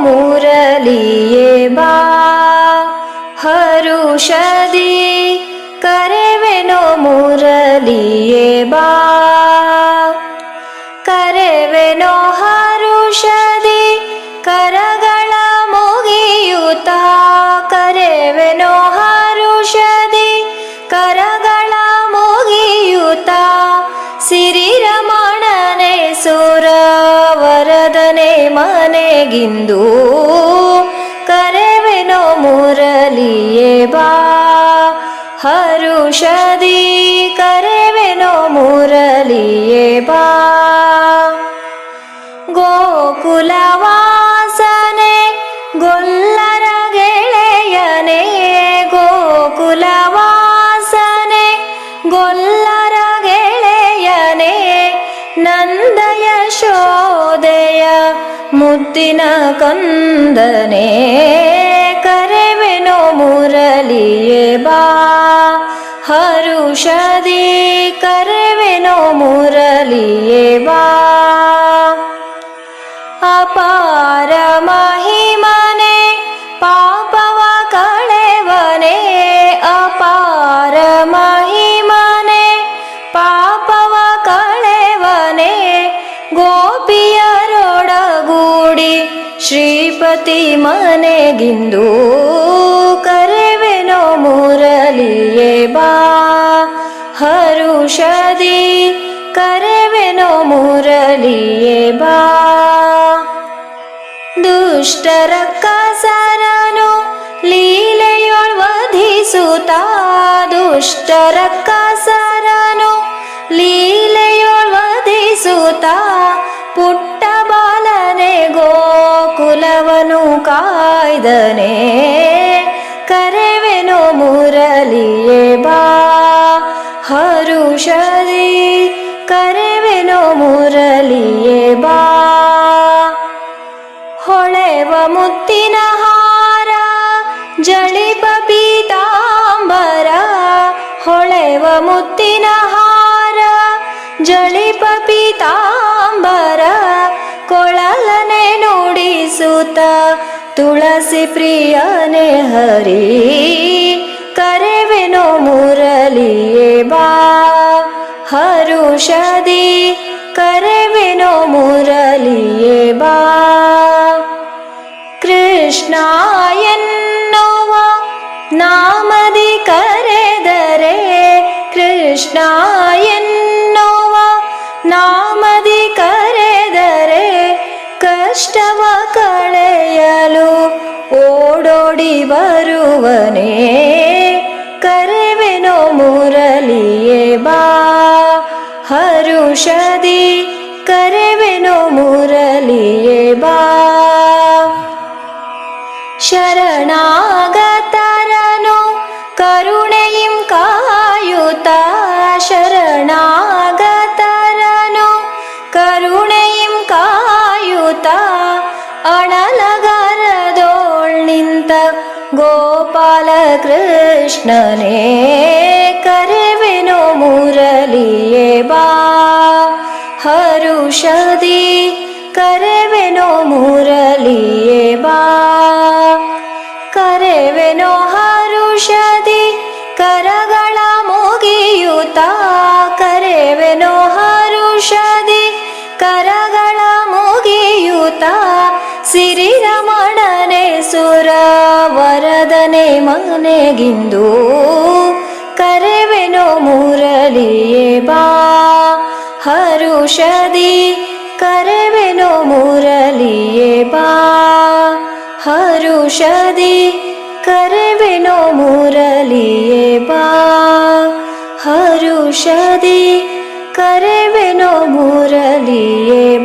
मुरलिये बा। हुषदिरलिबा वे हारुषदी करगला मोगियता। करे हरुषदि करगळ मुगियुता। सिरिरमणने सुर ಮನೆಗಿಂದು ಕರೆವೆನೋ ಮುರಳಿಯೇ ಬಾ. ಹರುಷದಿ ಕರೆವೆನೋ ಮುರಳಿಯೇ ಬಾ. ಗೋಕುಲವಾಸನೆ ಗೊಲ್ಲರ ಗೆಳೆಯನೇ. ಗೋಕುಲವಾಸನೆ ಗೊಲ್ಲರ ಗೆಳೆಯನೇ. ನಂದಯ ಯಶೋದೆಯ ಮುದ್ದಿನ ಕಂದನೆ ಕರೆವೆನೋ ಮುರಲಿಯೇ ಬಾ ಹರುಷದಿ ಕರೆವೆನೋ ಮುರಲಿಯೇ ಬಾ ಅಪಾರ श्रीपति मने गिन्दु करे वेणो मुरलिबा हरुषदिरली बा दुष्टो लीले ओळ् वधि सुता दुष्टरका सरणो लीलोल् वधि ಕಾಯ್ದನೆ, ಕರೆವೆನೋ ಮುರಳಿಯೇ ಬಾ. ಹರುಷದಿ ಕರೆವೆನೋ ಮುರಳಿಯೇ ಬಾ. ಹೊಳೆವ ಮುತ್ತಿನ ಹಾರ, ಜಳಿಪ ಪೀತಾಂಬರ. ಹೊಳೆವ ಮುತ್ತಿನ ಹಾರ, ಜಳಿಪ ಪೀತಾಂಬರ. सुता तुलसी प्रिया ने हरि करे विनो मुरलिए मुरलिबा हरुषदि विनो मुरलिए बा। कृष्णायन्नो वा नामदि करे दरे कृष्णायन्नो वा नामदि करे दरे कष्टव ಕಳೆಯಲು ಓಡೋಡಿ ಬರುವನೇ ಕರೆವೆನೋ ಮುರಲಿಯೇ ಬಾ ಹರುಷದಿ ಕರೆವೆನೋ ಮುರಲಿಯೇ ಬಾ ಶರಣಾಗತರನು ಕರುಣೆಯಿಂ ಕಾಯುತ ಶರಣಾಗತರನು ಕರುಣೆಯಿಂ ಕಾಯುತ ಅಣಲಗರದೋಳ್ गोपालकृष्णने करे विनो मुरलिये बा। हरुषदि करविनो मुरलिये बा। ಸಿರಿರಮಣನೆ ಸುರ ವರದನೆ ಮನೆಗಿಂದು ಕರೆವೆನೋ ಮುರಳಿಯೇ ಬಾ. ಹರುಷದಿ ಕರೆವೆನೋ ಮುರಳಿಯೇ ಬಾ. ಹರುಷದಿ ಕರೆವೆನೋ ಮುರಳಿಯೇ ಬಾ. ಹರುಷದಿ ಕರೆವೆನೋ ಮುರಲಿಯೇ